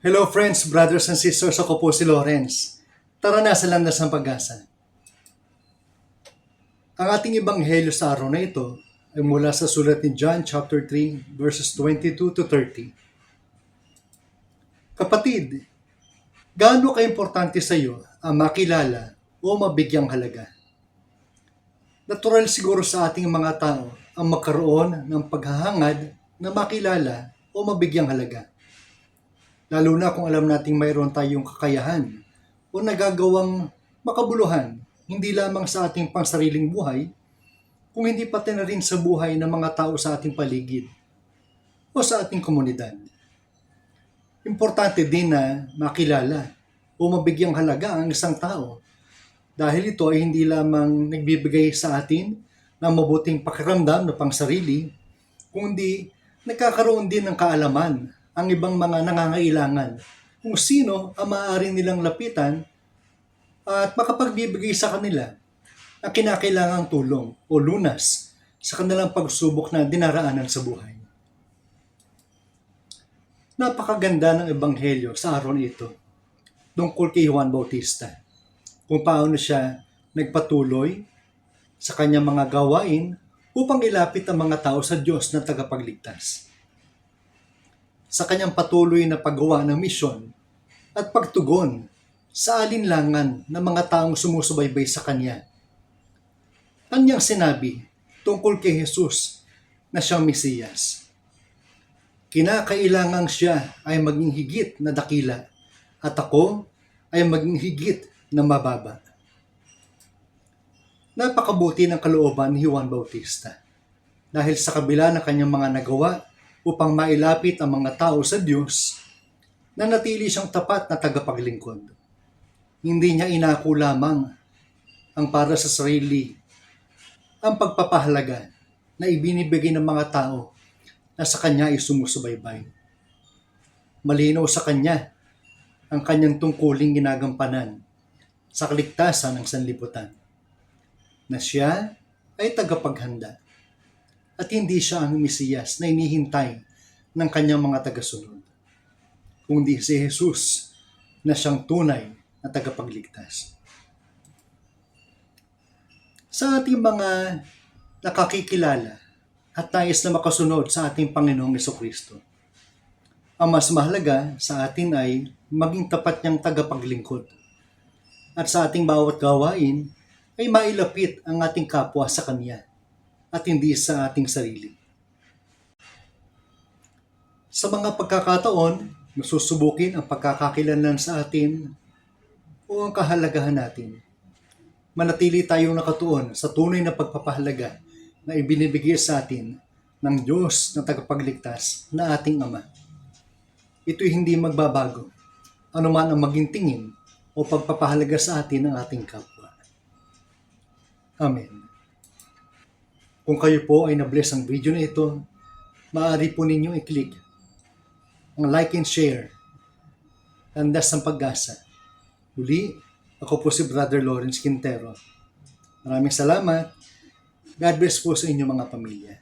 Hello friends, brothers and sisters, ako po si Lawrence. Tara na sa landas ng pag-asa. Ang ating ebanghelyo sa araw na ito ay mula sa sulat ni John chapter 3 verses 22 to 30. Kapatid, gaano ka-importante sa iyo ang makilala o mabigyang halaga? Natural siguro sa ating mga tao ang magkaroon ng paghahangad na makilala o mabigyang halaga lalo na kung alam nating mayroon tayong kakayahan o nagagawang makabuluhan, hindi lamang sa ating pangsariling buhay, kung hindi pati na rin sa buhay ng mga tao sa ating paligid o sa ating komunidad. Importante din na makilala o mabigyang halaga ang isang tao dahil ito ay hindi lamang nagbibigay sa atin ng mabuting pakiramdam na pangsarili, kundi nagkakaroon din ng kaalaman ang ibang mga nangangailangan. Kung sino ang maaaring nilang lapitan at makapagbibigay sa kanila ang kinakailangang tulong o lunas sa kanilang pagsubok na dinaraanan sa buhay. Napakaganda ng ebanghelyo sa araw na ito tungkol kay Juan Bautista. Kung paano siya nagpatuloy sa kanyang mga gawain upang ilapit ang mga tao sa Diyos na tagapagligtas sa kanyang patuloy na paggawa ng misyon at pagtugon sa alinlangan ng mga taong sumusubaybay sa kanya. Kanyang sinabi tungkol kay Jesus na siyang Mesiyas. Kinakailangang siya ay maging higit na dakila at ako ay maging higit na mababa. Napakabuti ng kalooban ni Juan Bautista dahil sa kabila ng kanyang mga nagawa upang mailapit ang mga tao sa Diyos, na natili siyang tapat na tagapaglingkod. Hindi niya inako lamang ang para sa sarili, ang pagpapahalaga na ibinibigay ng mga tao na sa kanya ay sumusubaybay. Malinaw sa kanya ang kanyang tungkuling ginagampanan sa kaligtasan ng sanlibutan na siya ay tagapaghanda at hindi siya ang Mesiyas na inihintay ng kanyang mga tagasunod, kundi si Jesus na siyang tunay na tagapagligtas. Sa ating mga nakakikilala at nais na makasunod sa ating Panginoong Kristo, ang mas mahalaga sa atin ay maging tapat niyang tagapaglingkod. At sa ating bawat gawain ay mailapit ang ating kapwa sa Kanya at hindi sa ating sarili. Sa mga pagkakataon, nasusubukin ang pagkakakilanlan sa atin o ang kahalagahan natin. Manatili tayong nakatuon sa tunay na pagpapahalaga na ibinibigay sa atin ng Diyos na tagapagligtas na ating Ama. Ito'y hindi magbabago, anuman ang maging tingin o pagpapahalaga sa atin ng ating kapwa. Amen. Kung kayo po ay na-bless ang video na ito, maaari po ninyong i-click ang like and share. Landas ng pag-asa. Muli, ako po si Brother Lawrence Quintero. Maraming salamat. God bless po sa inyong mga pamilya.